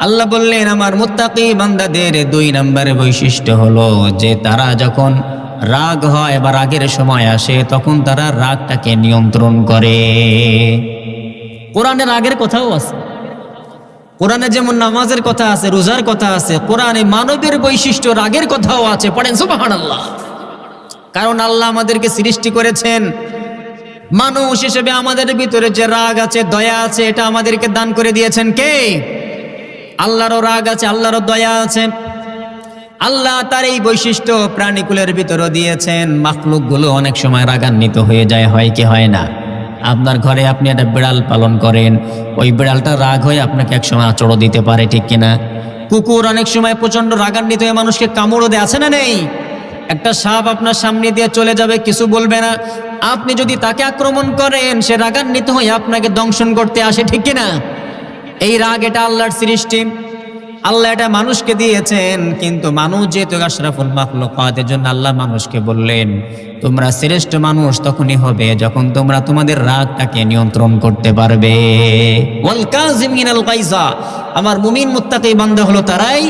আল্লাহ বললেন, আমার মুত্তাকি বান্দাদের দুই নম্বরে বৈশিষ্ট্য হলো যে তারা যখন রাগ হয় বা রাগের সময় আসে, তখন তারা রাগটাকে নিয়ন্ত্রণ করে। কোরআনে রাগের কথাও আছে। কোরআনে যেমন নামাজের কথা আছে, রোজার কথা আছে, কোরআনে মানবের বৈশিষ্ট্য রাগের কথাও আছে। পড়েন সুবাহ আল্লাহ কারণ আল্লাহ আমাদেরকে সৃষ্টি করেছেন মানুষ হিসেবে আমাদের ভিতরে যে রাগ আছে, দয়া আছে, এটা আমাদেরকে দান করে দিয়েছেন কে? আল্লাহরও রাগ আছে, আল্লাহরও দয়া আছে। আল্লাহ তার এই বৈশিষ্ট্য প্রাণীকুলের ভিতরে দিয়েছেন। মাখলুকগুলো অনেক সময় রাগান্বিত হয়ে যায়, হয় কি হয় না? আপনার ঘরে আপনি একটা বিড়াল পালন করেন, ওই বিড়ালটা রাগ হয়ে আপনাকে একসময় আচড়ও দিতে পারে, ঠিক কিনা কুকুর অনেক সময় প্রচণ্ড রাগান্বিত হয়ে মানুষকে কামড়ও দেয়, আছে না নেই? একটা সাপ আপনার সামনে দিয়ে চলে যাবে, কিছু বলবে না। আপনি যদি তাকে আক্রমণ করেন, সে রাগান্বিত হয়ে আপনাকে দংশন করতে আসে, ঠিক কিনা? এই রাগ, এটা আল্লাহর সৃষ্টি। আল্লাহ এটা মানুষকে দিয়েছেন, কিন্তু মানুষ যেহেতু আশরাফুল মাখলুকাতের জন্য আল্লাহ মানুষকে বললেন, তোমরা শ্রেষ্ঠ মানুষ তখনই হবে যখন তোমরা তোমাদের রাগটাকে নিয়ন্ত্রণ করতে পারবে। আমার মুমিন মুত্তাকি বান্দা হলো তারাই,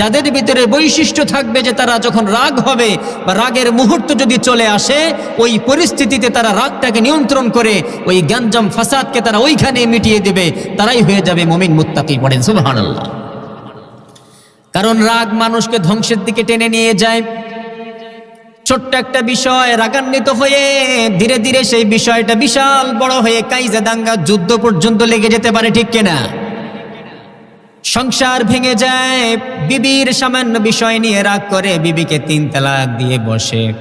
যাদের ভিতরে বৈশিষ্ট্য থাকবে যে তারা যখন রাগ হবে বা রাগের মুহূর্ত যদি চলে আসে, ওই পরিস্থিতিতে তারা রাগটাকে নিয়ন্ত্রণ করে, ওই গ্যাঞ্জাম ফাসাদকে তারা ওইখানে মিটিয়ে দেবে, তারাই হয়ে যাবে মুমিন মুত্তাকি পড়েন, সুবহানাল্লাহ। কারণ রাগ মানুষকে ধ্বংসের দিকে টেনে নিয়ে যায়। ছোট্ট একটা বিষয়, রাগান্বিত হয়ে ধীরে ধীরে সেই বিষয়টা বিশাল বড় হয়ে কাইজে দাঙ্গা যুদ্ধ পর্যন্ত লেগে যেতে পারে, ঠিক কিনা? সংসার ভেঙে যায়, বিবির সামান্য বিষয় নিয়ে রাগ করে, বিবিকে তিন তালাক দিয়ে বসে।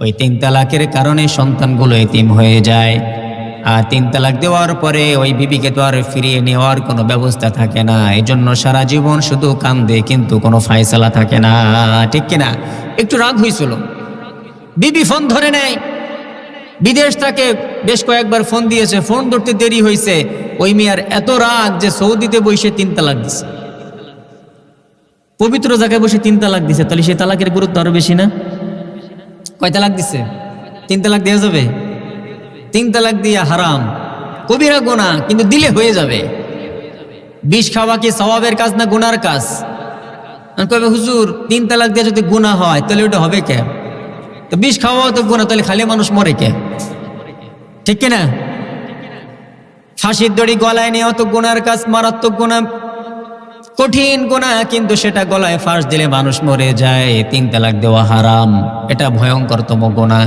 ওই তিন তালাকের কারণে সন্তানগুলো এতিম হয়ে যায়। আর তিন তালাক দেওয়ার পরে ওই বিবিকে তো আর ফিরিয়ে নেওয়ার কোনো ব্যবস্থা থাকে না। এই জন্য সারা জীবন শুধু কান্দে কিন্তু কোনো ফায়সালা থাকে না। ঠিক কিনা? একটু রাগ হয়েছিল বিবি ফোন ধরে নেয়। বিদেশ থেকে বেশ কয়েকবার ফোন দিয়েছে। ফোন ধরতে দেরি হয়েছে ওই মেয়ার এত রাগ যে সৌদিতে বসে তিন তালাক দিছে। পবিত্র জায়গায় বসে তিন তালাক দিছে। তাহলে সেই তালাকের গুরুত্ব আরও বেশি না? কয় তালাক দিছে? তিন তালাক দেওয়া যাবে? তিন তালাক দিয়া হারাম। কবিরা গোনা কিন্তু দিলে হয়ে যাবে। বিষ খাওয়া কি সওয়াবের কাজ না গুনার কাজ? কবে হুজুর, তিন তালাক দিয়ে যদি গুনাহ হয়, তাহলে ওটা হবে কে? তো বিষ খাওয়া তো গুণা তাহলে খালি মানুষ মরে কে? ঠিক কিনা? ফাঁসির দড়ি গলায় নেওয়া তো গুনার কাজ, মারাত্মক গুণা কঠিন গুণা কিন্তু সেটা গলায় ফাঁস দিলে মানুষ মরে যায়। তিন তালাক দেওয়া হারাম। এটা ভয়ঙ্করতম গুণা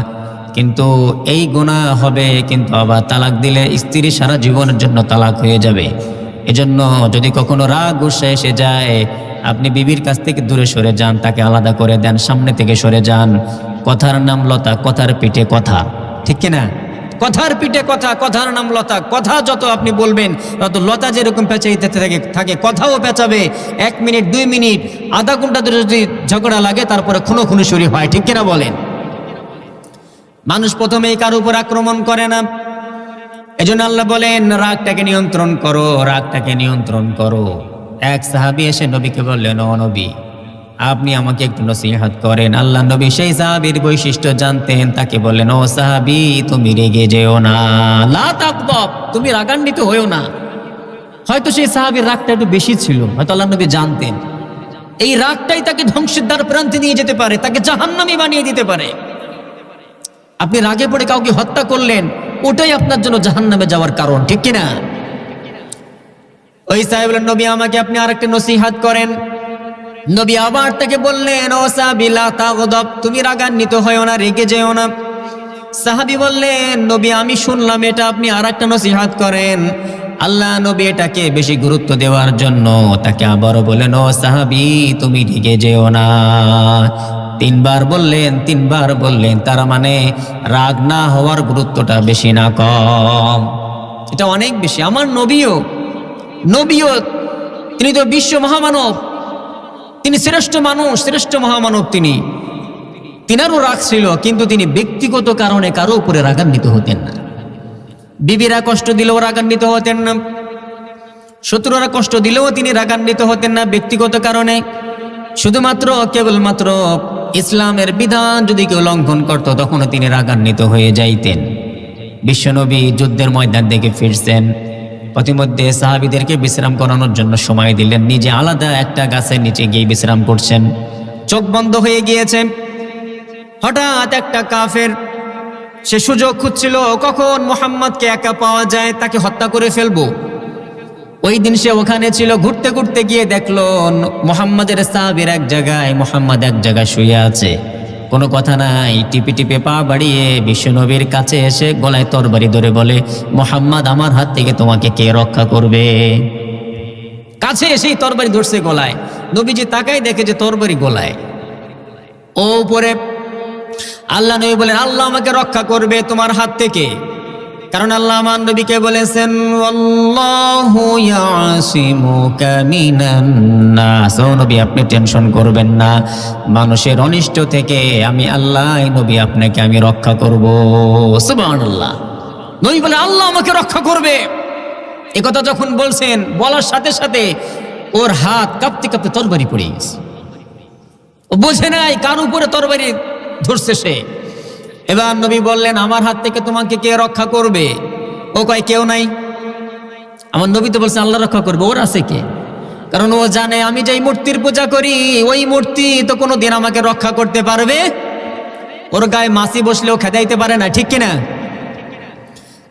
কিন্তু এই গুণা হবে, কিন্তু আবার তালাক দিলে স্ত্রী সারা জীবনের জন্য তালাক হয়ে যাবে। এজন্য যদি কখনো রাগ গুসা এসে যায়, আপনি বিবির কাছ থেকে দূরে সরে যান, তাকে আলাদা করে দেন, সামনে থেকে সরে যান। কথার নাম লতা, কথার পিঠে কথা। ঠিক কিনা? কথার পিঠে কথা, কথার নাম লতা। কথা যত আপনি বলবেন, তত লতা যেরকম পেঁচাইতে থাকে থাকে, কথাও পেঁচাবে। এক মিনিট, দুই মিনিট, আধা ঘণ্টা ধরে যদি ঝগড়া লাগে, তারপরে খুনো খুনো শুরু হয়। ঠিক কিনা বলেন? মানুষ প্রথমেই কার উপর আক্রমণ করে না। এজন্য আল্লাহ বলেন, রাগটাকে নিয়ন্ত্রণ করো, রাগটাকে নিয়ন্ত্রণ করো। এক সাহাবি এসে নবীকে বললেন, ও নবী, আপনি আমাকে একটু নসিহাত করেন। আল্লাহ নবী সেই সাহাবির বৈশিষ্ট্য জানতেন, তাকে বললেন, ও সাহাবি, তুমি রেগে যেও না। তুমি রাগান্বিত হয়েও না। হয়তো সেই সাহাবির রাগটা একটু বেশি ছিল, হয়তো আল্লাহ নবী জানতেন। এই রাগটাই তাকে ধ্বংসের দ্বার প্রান্তে নিয়ে যেতে পারে, তাকে জাহান্নামি বানিয়ে দিতে পারে। আপনি রাগে পড়ে কাউকে হত্যা করলেন, ওটাই আপনার জন্য জাহান্নামে যাওয়ার কারণ, ঠিক কিনা? ওই সাহেব নবী, আমাকে আপনি আরেকটা নসিহাত করেন। নবী আবার তাকে বললেন, ও সাহাবিলা তাগদব, তুমি রাগান্বিত হয়েও না, রেগে যেও না। সাহাবি বললেন, নবী, আমি শুনলাম এটা, আপনি আর একটা নসিহাত করেন। আল্লাহ নবী এটাকে বেশি গুরুত্ব দেওয়ার জন্য তাকে আবারও বলেন ও সাহাবি, তুমি রেগে যেও না। তিনবার বললেন তিনবার বললেন, তার মানে রাগ না হওয়ার গুরুত্বটা বেশি না কম। এটা অনেক বেশি। আমার নবীও নবীও, তিনি তো বিশ্ব মহামানব, তিনি শ্রেষ্ঠ মানুষ, শ্রেষ্ঠ মহামানব তিনি। তিনারও রাগ ছিল, কিন্তু তিনি ব্যক্তিগত কারণে কারও উপরে রাগান্বিত হতেন না। বিবিরা কষ্ট দিলেও রাগান্বিত হতেন না। শত্রুরা কষ্ট দিলেও তিনি রাগান্বিত হতেন না ব্যক্তিগত কারণে। শুধুমাত্র, কেবলমাত্র ইসলামের বিধান যদি কেউ লঙ্ঘন করত, তখনও তিনি রাগান্বিত হয়ে যাইতেন। বিশ্বনবী যুদ্ধের ময়দান থেকে ফিরছেন। প্রতিমধ্যে সাহাবিদেরকে বিশ্রাম করানোর জন্য সময় দিলেন। নিজে আলাদা একটা গাছের নিচে গিয়ে বিশ্রাম করছেন। চোখ বন্ধ হয়ে গিয়েছে হঠাৎ একটা কাফের, সে সুযোগ খুঁজছিল, কখন মোহাম্মদকে একা পাওয়া যায়? তাকে হত্যা করে ফেলব? ওই দিন সে ওখানে ছিল, ঘুরতে ঘুরতে গিয়ে দেখল, মোহাম্মদের সাহাবির এক জায়গায়, মোহাম্মদ এক জায়গায় শুয়ে আছে। কোনো কথা নাই, টিপে টিপে পা বাড়িয়ে বিশ্বনবীর কাছে এসে গলায় তরবারি ধরে বলে, মোহাম্মদ, আমার হাত থেকে তোমাকে কে রক্ষা করবে? কাছে এসেই তরবারি ধরছে গলায়। নবীজি তাকাই দেখে যে তরবারি গলায়। ও উপরে, আল্লাহ নবী বলেন, আল্লাহ আমাকে রক্ষা করবে তোমার হাত থেকে। কারণ আল্লাহ আমার নবীকে বলেছেন নবী, আপনি টেনশন করবেন না। মানুষের অনিষ্ট থেকে আমি আল্লাহ, নবী আপনাকে আমি রক্ষা করব। সুবহানাল্লাহ। নবী বলে, আল্লাহ আমাকে রক্ষা করবে। কথা যখন বলছেন, বলার সাথে সাথে ওর হাত কাঁপতে কাঁপতে তরবারি পড়ে গেছে। ও বোঝে নাই কার উপরে তরবারি ধরছে সে। এবার নবী বললেন, আমার হাত থেকে তোমাকে কে রক্ষা করবে? ও কয়, কেউ নাই। আমার নবী তো বলছে, আল্লাহ রক্ষা করবে। ওর আছে কে? কারণ ও জানে, আমি যেই মূর্তির পূজা করি, ওই মূর্তি তো কোনো দিন আমাকে রক্ষা করতে পারবে। ওর গায়ে মাসি বসলেও খেদাইতে পারে না, ঠিক কিনা?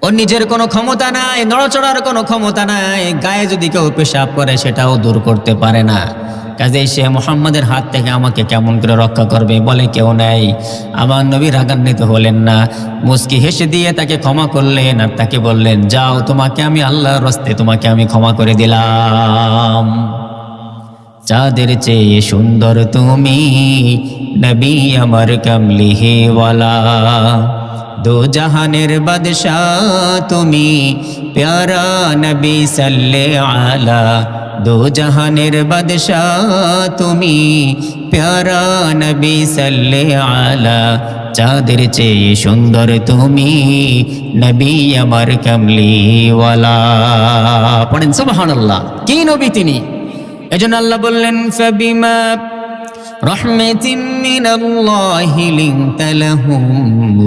ওর নিজের কোনো ক্ষমতা নাই, নড়াচড়ার কোনো ক্ষমতা নাই, গায়ে যদি কেউ পেশাব করে, সেটাও দূর করতে পারে না। কাজেই সে মোহাম্মদের হাত থেকে আমাকে কেমন করে রক্ষা করবে বলে কেউ নেই। আমার নবী রাগান্বিত হলেন না। মুস্কি হেসে দিয়ে তাকে ক্ষমা করলেন আর তাকে বললেন, যাও, তোমাকে আমি আল্লাহর রস্তে তোমাকে আমি ক্ষমা করে দিলাম। চাঁদের চেয়ে সুন্দর তুমি নবী আমার কমলিহে ওয়ালা। দো জাহানের বাদশাহ তুমি, প্যারা নবী সাল্লে আলা দো জাহানের বাদশাহ তুমি প্যারা নবী সাল্লে আলা চাঁদের চেয়ে সুন্দর তুমি নবী আমার কামলিওয়ালা পড়েন সুবহানাল্লাহ কি নবী তিনি এজন্য আল্লাহ বললেন ফাবিমা رحمة من الله لنت لهم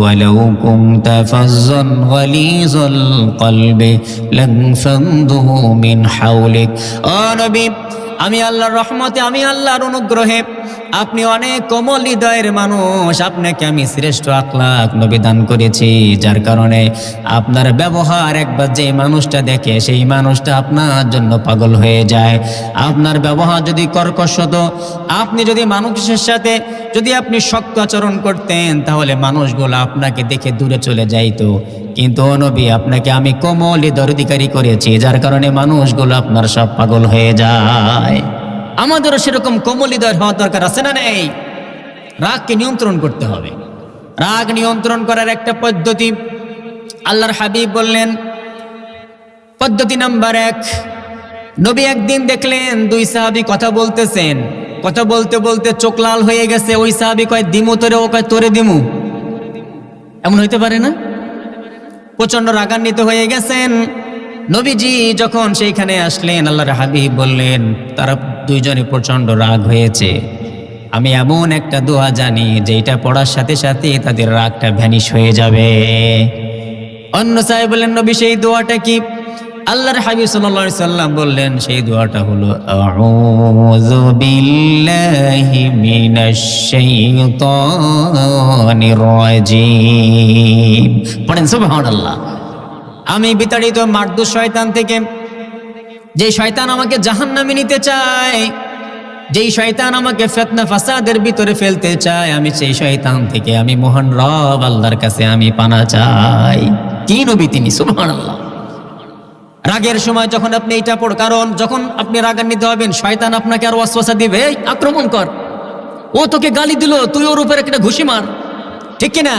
ولو كنت فظا غليظ القلب لانفضوا من حولك ও নবী আমি আল্লাহর রহমতে আমি আল্লাহর অনুগ্রহে আপনি অনেক কোমল হৃদয়ের মানুষ, আপনাকে আমি শ্রেষ্ঠ আখলাক নবিদান করেছি, যার কারণে আপনার ব্যবহার একবার যে মানুষটা দেখে, সেই মানুষটা আপনার জন্য পাগল হয়ে যায়। আপনার ব্যবহার যদি কর্কশ হতো, আপনি যদি মানুষের সাথে যদি আপনি শক্ত আচরণ করতেন, তাহলে মানুষগুলো আপনাকে দেখে দূরে চলে যাইতো। কিন্তু নবী, আপনাকে আমি কোমল হৃদয় অধিকারী করেছি, যার কারণে মানুষগুলো আপনার সব পাগল হয়ে যায়। আমাদেরও সেরকম কোমল হৃদয় হওয়ার দরকার আছে না নেই? রাগকে নিয়ন্ত্রণ করতে হবে। রাগ নিয়ন্ত্রণ করার একটা পদ্ধতি। আল্লাহর হাবিব বললেন, পদ্ধতি নাম্বার এক, নবী একদিন দেখলেন দুই সাহাবি কথা বলতেছেন। কথা বলতে বলতে চোখ লাল হয়ে গেছে, ওই সাহাবি কয়, দিমু তোরে, ও কয়, তোরে দিমু। এমন হইতে পারে না? প্রচণ্ড রাগান্বিত হয়ে গেছেন। নবীজি যখন সেইখানে আসলেন, আল্লাহর হাবিব বললেন, তারা দুইজনে প্রচণ্ড রাগ হয়েছে। আমি এমন একটা দোয়া জানি যেটা পড়ার সাথে সাথে তাদের রাগটা ভ্যানিশ হয়ে যাবে। অন্য সাহেব বললেন, নবী, সেই দোয়াটা কি? আল্লাহর হাবিব সাল্লাল্লাহু সাল্লাম বললেন, সেই দোয়াটা হলো মিনাশ শাইতানির রাজিম। পড়েন আমি বিতাড়িত মারদু শয়তান থেকে। যে শয়তান আমাকে জাহান্নামে নিতে চায়, যেই শয়তান আমাকে ফেতনা ফাসাদের ভিতরে ফেলতে চায়, আমি সেই শয়তান থেকে আমি মোহন রব আল্লাহর কাছে আমি পানা চাই। কি নবী তিনি, সুবহানাল্লাহ। রাগের সময় যখন আপনি এটা পড়, কারণ যখন আপনি রাগান্বিত হবেন, শয়তান আপনাকে আর ওয়াসওয়াসা দিবে আক্রমণ কর। ও তোকে গালি দিল, তুই ওর উপর একটা ঘুষি মার। ঠিক কি না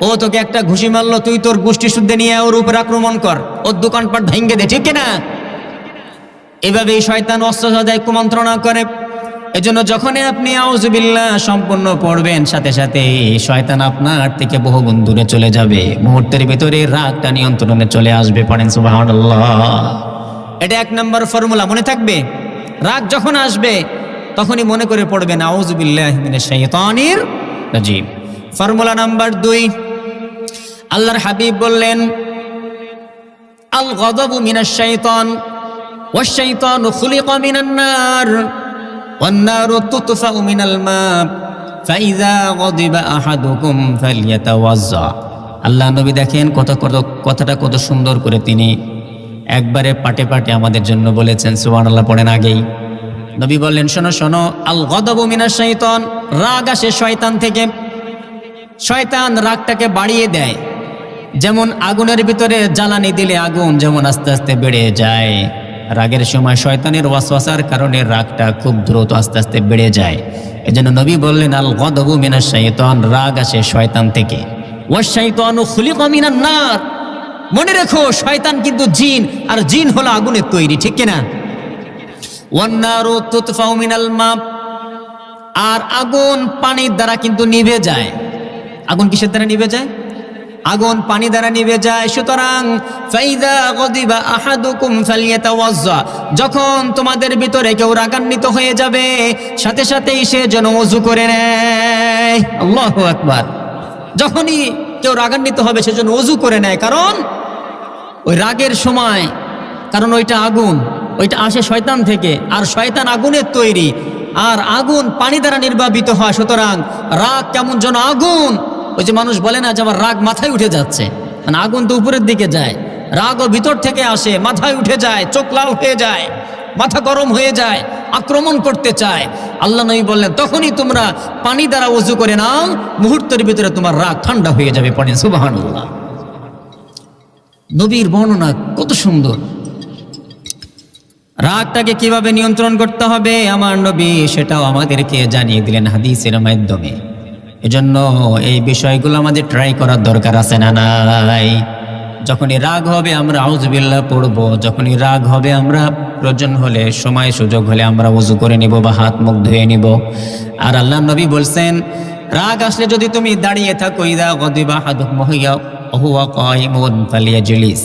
ও, তোকে একটা ঘুষি মারলো, তুই তোর গোষ্ঠী শুদ্ধে নিয়ে ওর উপর আক্রমণ কর। ওর দোকানপাট ভেঙ্গে দে, ঠিক না এভাবে এই শয়তান অস্ত্র সদায় কুমন্ত্রণা করে। এজন্য যখনই আপনি আউজুবিল্লাহ সম্পূর্ণ পড়বেন, সাথে সাথে শয়তান আপনার থেকে বহুগুণ দূরে চলে যাবে। মুহূর্তের ভিতরে রাগটা নিয়ন্ত্রণে চলে আসবে, পড়েন সুবহানাল্লাহ। এটা এক নম্বর ফর্মুলা, মনে থাকবে? রাগ যখন আসবে, তখনই মনে করে পড়বেন আউজুবিল্লাহ মিনাশ শাইতানির রাজিম। ফর্মুলা নাম্বার দুই আল্লাহর হাবিব বললেন আল গদবু মিনাশ শাইতান والشيطان خلق من النار والنار تطفأ من الماء فإذا غضب أحدكم فليتوضأ আল্লাহ নবী দেখেন কত কত কথাটা কত সুন্দর করে তিনি একবারে পাটে পাটে আমাদের জন্য বলেছেন সুবান আল্লাহ পড়েন আগেই নবী বললেন শোনো শোনো আল গদবু মিনাশ শাইতান রাগ আসে শয়তান থেকে শয়তান রাগটাকে বাড়িয়ে দেয় যেমন আগুনের ভিতরে জ্বালানি দিলে আগুন যেমন আস্তে আস্তে বেড়ে যায়, রাগের সময় শয়তানের ওয়াসওয়াসার কারণে রাগটা খুব দ্রুত আস্তে আস্তে বেড়ে যায়। এজন্য নবী বললেন আল গদবু মিনাশ শাইতান রাগ আসে শয়তান থেকে। শাইতানু খুলিকা মিনান নার। মনে রেখো, শয়তান কিন্তু জিন, আর জিন হলো আগুনের তৈরি, ঠিক কিনা? আর আগুন পানির দ্বারা কিন্তু নিভে যায়। আগুন কিসের দ্বারা নিভে যায়? আগুন পানি দ্বারা নিভে যায়। সুতরাং, ফাইদা গদিবা আহাদুকুম ফালিয়াতাওয়াজ্জা, যখন তোমাদের ভিতরে কেউ রাগান্বিত হয়ে যাবে, সাথে সাথেই সে যেন ওযু করে নেয়। আল্লাহু আকবার। যখনই কেউ রাগান্বিত হবে, সে যেন ওযু করে নেয়। কারণ, ওই রাগের সময়, কারণ ওইটা আগুন, ওইটা আসে শয়তান থেকে, আর শয়তান আগুনের তৈরি, আর আগুন পানি দ্বারা নির্বাপিত হয়। সুতরাং, রাগ কেমন যেন আগুন ওই যে মানুষ বলে না যে আমার রাগ মাথায় উঠে যাচ্ছে। মানে আগুন তো উপরের দিকে যায়। রাগও ভিতর থেকে আসে, মাথায় উঠে যায়, চোখ লাল হয়ে যায়, মাথা গরম হয়ে যায়, আক্রমণ করতে চায়। আল্লাহ নবী বললেন, তখনই তোমরা পানি দ্বারা উজু করে নাও, মুহূর্তের ভিতরে তোমার রাগ ঠান্ডা হয়ে যাবে পড়ে সুবাহান্লাহ নবীর বর্ণনা কত সুন্দর। রাগটাকে কীভাবে নিয়ন্ত্রণ করতে হবে? আমার নবী সেটাও আমাদেরকে জানিয়ে দিলেন হাদিসের মাধ্যমে। এজন্য এই বিষয়গুলো আমাদের ট্রাই করার দরকার আছে না নাই? যখনই রাগ হবে আমরা আউজবিল্লা পড়ব, যখনই রাগ হবে আমরা প্রয়োজন হলে, সময় সুযোগ হলে আমরা উজু করে নিব বা হাত মুখ ধুয়ে নিব। আর আল্লাহ নবী বলছেন, রাগ আসলে যদি তুমি দাঁড়িয়ে থাকো, ইদা গদিবা হাদুক মহিয়া হুয়া ফালিয়াজলিস।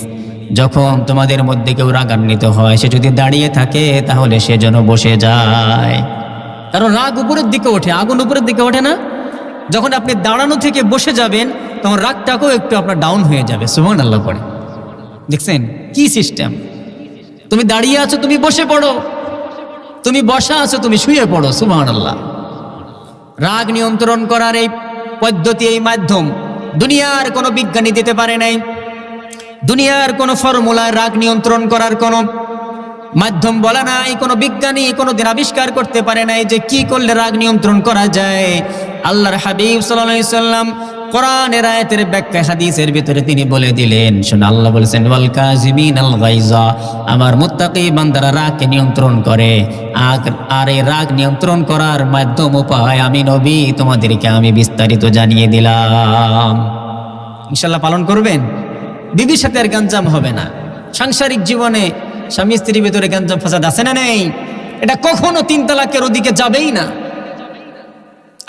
যখন তোমাদের মধ্যে কেউ রাগান্বিত হয়, সে যদি দাঁড়িয়ে থাকে, তাহলে সে যেন বসে যায়। কারণ রাগ উপরের দিকে ওঠে, আগুন উপরের দিকে ওঠে না? যখন আপনি দাঁড়ানো থেকে বসে যাবেন, তখন রাগটাকেও একটু আপনার ডাউন হয়ে যাবে সুমান আল্লাহ করে দেখছেন? কি সিস্টেম তুমি দাঁড়িয়ে আছো, তুমি বসে পড়ো। তুমি বসা আছো, তুমি শুয়ে পড়ো সুমান আল্লাহ রাগ নিয়ন্ত্রণ করার এই পদ্ধতি, এই মাধ্যম দুনিয়ার কোনো বিজ্ঞানী দিতে পারে নাই। দুনিয়ার কোনো ফর্মুলায় রাগ নিয়ন্ত্রণ করার কোনো মাধ্যম বলা নাই, কোনো বিজ্ঞানী কোনো দিন আবিষ্কার করতে পারে নাই যে কি করলে রাগ নিয়ন্ত্রণ করা যায়। আল্লাহর হাবিব সাল্লাম কোরআনের আয়াতের ব্যাখ্যা হাদিসের ভিতরে তিনি বলে দিলেন, শুনে আল্লাহ বলেছেন, ওয়াল কাজিমিন আল গাইজা আমার মুত্তাকি বান্দারা রাগকে নিয়ন্ত্রণ করে। আর এই রাগ নিয়ন্ত্রণ করার মাধ্যম উপায় আমি নবী, তোমাদেরকে আমি বিস্তারিত জানিয়ে দিলাম। ইনশাল্লাহ পালন করবেন? দিদির সাথে আর গাঞ্জাম হবে না। সাংসারিক জীবনে স্বামী স্ত্রীর ভিতরে গাঞ্জাম ফাসাদ আছে না নেই? এটা কখনো তিন তালাকের ওদিকে যাবেই না।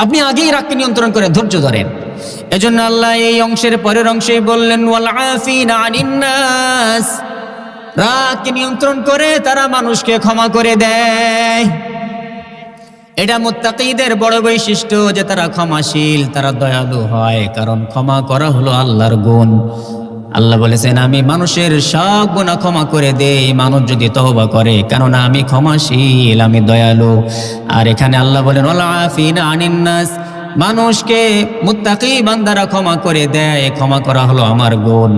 আপনি আগেই রাগকে নিয়ন্ত্রণ করে ধৈর্য ধরেন। এজন্য আল্লাহ এই অংশের পরের অংশে বললেন রাগকে নিয়ন্ত্রণ করে তারা মানুষকে ক্ষমা করে দেয়। এটা মুত্তাকিদের বড় বৈশিষ্ট্য যে তারা ক্ষমাশীল, তারা দয়ালু হয়, কারণ ক্ষমা করা হলো আল্লাহর গুণ। আল্লাহ বলেছেন, আমি মানুষের সব গুণা ক্ষমা করে দেই, মানুষ যদি তহবা করে, কেননা আমি ক্ষমাশীল, আমি দয়ালু। আর এখানে আল্লাহ বলেন ওলা আনিন্নাস মানুষকে মুত্তাকি বান্দারা ক্ষমা করে দেয়, ক্ষমা করা হলো আমার গুণ।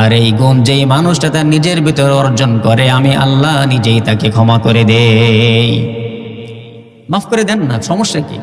আর এই গুণ যেই মানুষটা তার নিজের ভিতরে অর্জন করে, আমি আল্লাহ নিজেই তাকে ক্ষমা করে দেই। মাফ করে দেন না, সমস্যা কি?